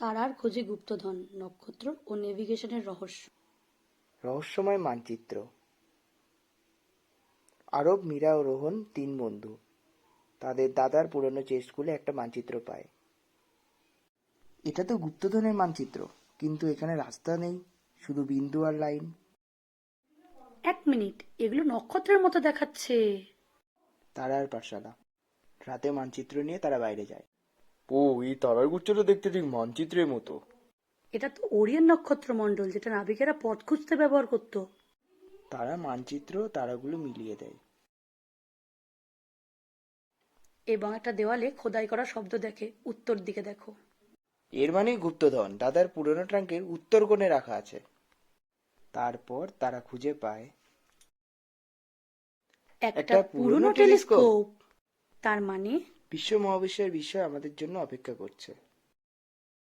তারার খোঁজে গুপ্তধন নক্ষত্র ও নেভিগেশনের রহস্য। রহস্যময় মানচিত্র। আরব মীরা ও রোহন তিন বন্ধু। তাদের দাদার পুরনো খুলে একটা মানচিত্র পায়। এটা তো গুপ্তধনের মানচিত্র কিন্তু এখানে রাস্তা নেই শুধু বিন্দু আর লাইন। এক মিনিট এগুলো নক্ষত্রের মতো দেখাচ্ছে। তারার পাঠশালা। রাতে মানচিত্র নিয়ে তারা বাইরে যায়। ও এই দেখতে ঠিক মানচিত্রের মতো। এটা তো ওরিয়ন যেটা নাবিকেরা পথ খুঁজতে ব্যবহার করত। তারা মানচিত্র তারাগুলো মিলিয়ে দেয়। এবং একটা দেওয়ালে খোদাই করা শব্দ দেখে উত্তর দিকে দেখো। এর মানেই গুপ্তধন দাদার পুরনো ট্রাঙ্কের উত্তর কোণে রাখা আছে। তারপর তারা খুঁজে পায় একটা পুরনো টেলিস্কোপ। তার মানে বিশ্ব মহাবিশ্বের বিষয় আমাদের জন্য অপেক্ষা করছে।